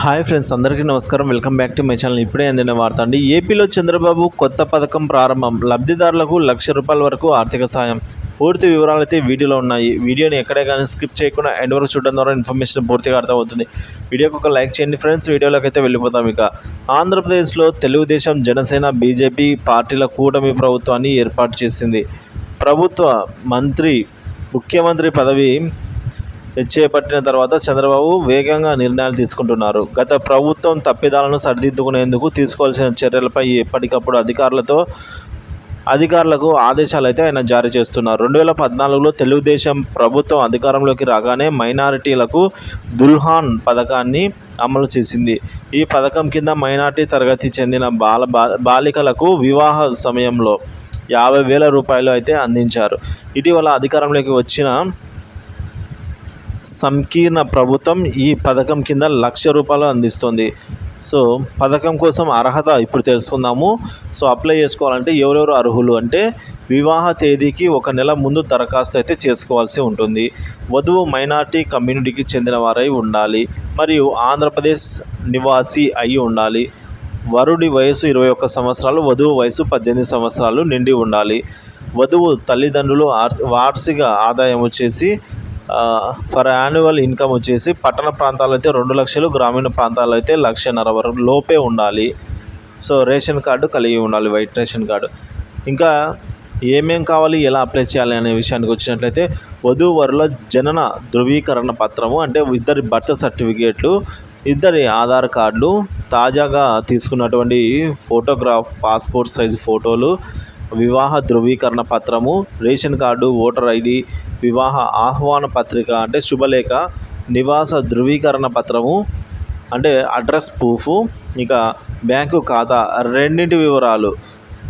Hi friends అందరికీ నమస్కారం. Welcome back to my channel. ఇప్పుడే అందిన వార్త అండి. ఏపీలో చంద్రబాబు కొత్త పథకం ప్రారంభం. లబ్ధిదారులకు లక్ష రూపాయల వరకు ఆర్థిక సాయం. పూర్తి వివరాలు అయితే వీడియోలో ఉన్నాయి. వీడియోని ఎక్కడే కానీ స్కిప్ చేయకుండా ఎండ్ వరకు చూడడం ద్వారా ఇన్ఫర్మేషన్ పూర్తిగా అర్థమవుతుంది. వీడియోకి ఒక లైక్ చేయండి ఫ్రెండ్స్. వీడియోలోకి అయితే వెళ్ళిపోతాం ఇక. ఆంధ్రప్రదేశ్లో తెలుగుదేశం జనసేన బీజేపీ పార్టీల కూటమి ప్రభుత్వాన్ని ఏర్పాటు చేసింది. ప్రభుత్వ మంత్రి ముఖ్యమంత్రి పదవి చేపట్టిన తర్వాత చంద్రబాబు వేగంగా నిర్ణయాలు తీసుకుంటున్నారు. గత ప్రభుత్వం తప్పిదాలను సరిదిద్దుకునేందుకు తీసుకోవాల్సిన చర్యలపై ఎప్పటికప్పుడు అధికారులతో అధికారులకు ఆదేశాలు అయితే ఆయన జారీ చేస్తున్నారు. రెండు వేల పద్నాలుగులో తెలుగుదేశం ప్రభుత్వం అధికారంలోకి రాగానే మైనారిటీలకు దుల్హాన్ పథకాన్ని అమలు చేసింది. ఈ పథకం కింద మైనార్టీ తరగతి చెందిన బాల బాలికలకు వివాహ సమయంలో యాభై వేల రూపాయలు అయితే అందించారు. ఇటీవల అధికారంలోకి వచ్చిన సంకీర్ణ ప్రభుత్వం ఈ పథకం కింద లక్ష రూపాయలు అందిస్తుంది. సో పథకం కోసం అర్హత ఇప్పుడు తెలుసుకుందాము. సో అప్లై చేసుకోవాలంటే ఎవరెవరు అర్హులు అంటే వివాహ తేదీకి ఒక నెల ముందు దరఖాస్తు అయితే చేసుకోవాల్సి ఉంటుంది. వధువు మైనార్టీ కమ్యూనిటీకి చెందిన వారై ఉండాలి. మరియు ఆంధ్రప్రదేశ్ నివాసి అయి ఉండాలి. వరుడి వయసు ఇరవై ఒక్క సంవత్సరాలు వధువు వయసు పద్దెనిమిది సంవత్సరాలు నిండి ఉండాలి. వధువు తల్లిదండ్రులు వార్షిక ఆదాయం వచ్చేసి ఫర్ యాన్యువల్ ఇన్కమ్ వచ్చేసి పట్టణ ప్రాంతాల్లో అయితే రెండు లక్షలు గ్రామీణ ప్రాంతాల్లో అయితే లక్షన్నర వరకు లోపే ఉండాలి. సో రేషన్ కార్డు కలిగి ఉండాలి వైట్ రేషన్ కార్డు. ఇంకా ఏమేం కావాలి ఎలా అప్లై చేయాలి అనే విషయానికి వచ్చినట్లయితే వధూవరుల జనన ధృవీకరణ పత్రము అంటే ఇద్దరి బర్త్ సర్టిఫికేట్లు ఇద్దరి ఆధార్ కార్డులు తాజాగా తీసుకున్నటువంటి ఫోటోగ్రాఫ్ పాస్పోర్ట్ సైజు ఫోటోలు వివాహ ధృవీకరణ పత్రము రేషన్ కార్డు ఓటర్ ఐడి వివాహ ఆహ్వాన పత్రిక అంటే శుభలేఖ నివాస ధృవీకరణ పత్రము అంటే అడ్రస్ ప్రూఫ్ ఇక బ్యాంకు ఖాతా రెండింటి వివరాలు.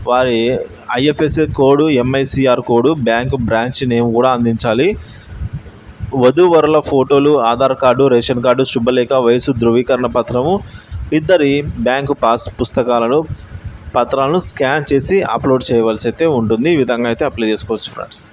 వారి IFSC code MICR code bank branch name కూడా అందించాలి. వధూవరుల ఫోటోలు ఆధార్ కార్డు రేషన్ కార్డు శుభలేఖ వయసు ధృవీకరణ పత్రము ఇద్దరి బ్యాంకు పాస్ పుస్తకాలను పత్రాలను స్కాన్ చేసి అప్లోడ్ చేయవలసి అయితే ఉంటుంది. ఈ విధంగా అయితే అప్లై చేసుకోవచ్చు ఫ్రెండ్స్.